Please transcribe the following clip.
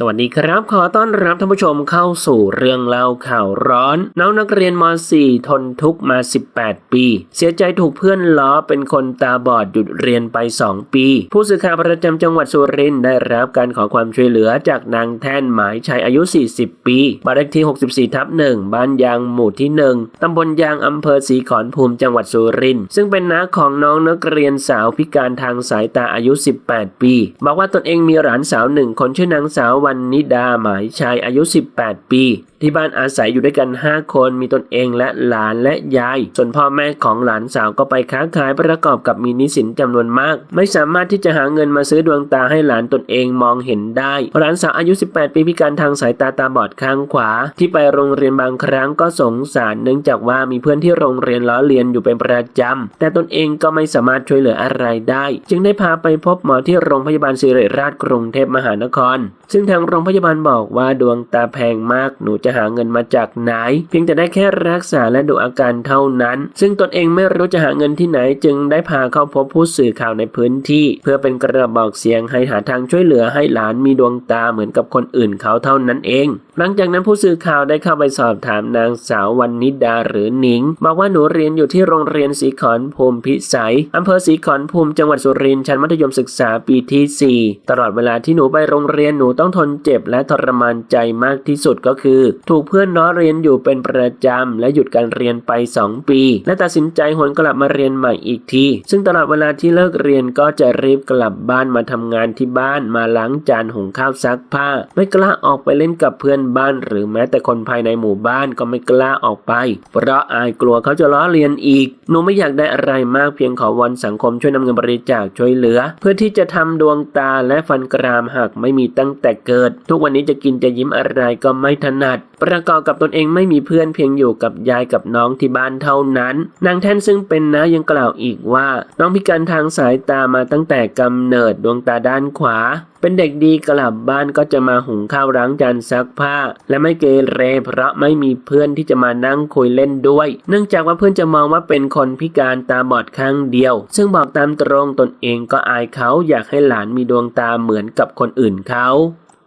สวัสดีครับ ขอต้อนรับท่านผู้ชมเข้าสู่เรื่องเล่าข่าวร้อน น้องนักเรียนม .4 ทนทุกข์มา 18 ปี เสียใจถูกเพื่อนล้อเป็นคนตาบอดหยุดเรียนไป 2 ปี ผู้สื่อข่าวประจำจังหวัดสุรินทร์ได้รับการขอความช่วยเหลือจากนางแท่นหมายชัยอายุ 40 ปีบ้านเลขที่ 64 ทับ1บ้านยางหมู่ที่ 1 ตำบลยางอำเภอศรีขอนภูมิจังหวัดสุรินทร์ซึ่งเป็นน้าของน้องนักเรียนสาวพิการทางสายตาอายุ 18 ปีบอกว่าตนเองมีหลานสาวหนึ่งคนชื่อนางสาววันนิดาหมายชายอายุ 18 ปีที่บ้านอาศัยอยู่ด้วยกัน 5 คนมีตนเองและหลานและยาย ส่วนพ่อแม่ของหลานสาวก็ไปค้าขายประกอบกับมีนิสินจำนวนมาก ไม่สามารถที่จะหาเงินมาซื้อดวงตาให้หลานตนเองมองเห็นได้หลานสาวอายุ 18 ปีพิการทางสายตาตาบอดข้างขวา ที่ไปโรงเรียนบางครั้งก็สงสารเนื่องจากว่ามีเพื่อนที่โรงเรียนล้อเลียนอยู่เป็นประจำแต่ตนเองก็ไม่สามารถช่วยเหลืออะไรได้ จึงได้พาไปพบหมอที่โรงพยาบาลศิริราชกรุงเทพมหานคร ซึ่งทางโรงพยาบาลบอกว่าดวงตาแพงมากหนูจะะหาเงินมาจากไหน เพียงแต่ได้แค่รักษาและดูอาการเท่านั้น ซึ่งตนเองไม่รู้จะหาเงินที่ไหนจึงได้พาเข้าพบผู้สื่อข่าวในพื้นที่ เพื่อเป็นกระบอกเสียงให้หาทางช่วยเหลือให้หลานมีดวงตาเหมือนกับคนอื่นเขาเท่านั้นเอง หลังจากนั้นผู้สื่อข่าวได้เข้าไปสอบถามนางสาววันนิดาหรือหนิงบอกว่าหนูเรียนอยู่ที่โรงเรียนศรีขอนภูมิพิสัยอำเภอศรีขอนภูมิจังหวัดสุรินทร์ชั้นมัธยมศึกษาปีที่ 4 ตลอดเวลาที่หนูไปโรงเรียนหนูต้องทนเจ็บและทรมานใจมากที่สุดก็คือถูกเพื่อนล้อเรียนอยู่เป็นประจำและหยุดการเรียนไป 2 ปี และตัดสินใจหวนกลับมาเรียนใหม่อีกที ซึ่งตลอดเวลาที่เลิกเรียนก็จะรีบกลับบ้านมาทำงานที่บ้านมาล้างจานหุงข้าวซักผ้า ไม่กล้าออกไปเล่นกับเพื่อนบ้าน หรือแม้แต่คนภายในหมู่บ้านก็ไม่กล้าออกไป เพราะอายกลัวเขาจะล้อเลียนอีกหนูไม่อยากได้อะไรมากเพียงขอวอนสังคมช่วยนำเงินบริจาคช่วยเหลือ เพื่อที่จะทำดวงตาและฟันกรามหักไม่มีตั้งแต่เกิด ทุกวันนี้จะกินจะยิ้มอะไรก็ไม่ถนัด ประกอบกับตนเองไม่มีเพื่อนเพียงอยู่กับยายกับน้องที่บ้านเท่านั้น นางแท่นซึ่งเป็นน้ายังกล่าวอีกว่า น้องพิการทางสายตามาตั้งแต่กำเนิดดวงตาด้านขวา เป็นเด็กดีกลับบ้านก็จะมาหุงข้าวล้างจานซักผ้า และไม่เกเรเพราะไม่มีเพื่อนที่จะมานั่งคุยเล่นด้วย เนื่องจากว่าเพื่อนจะมองว่าเป็นคนพิการตาบอดข้างเดียว ซึ่งบอกตามตรงตนเองก็อายเขาอยากให้หลานมีดวงตาเหมือนกับคนอื่นเขา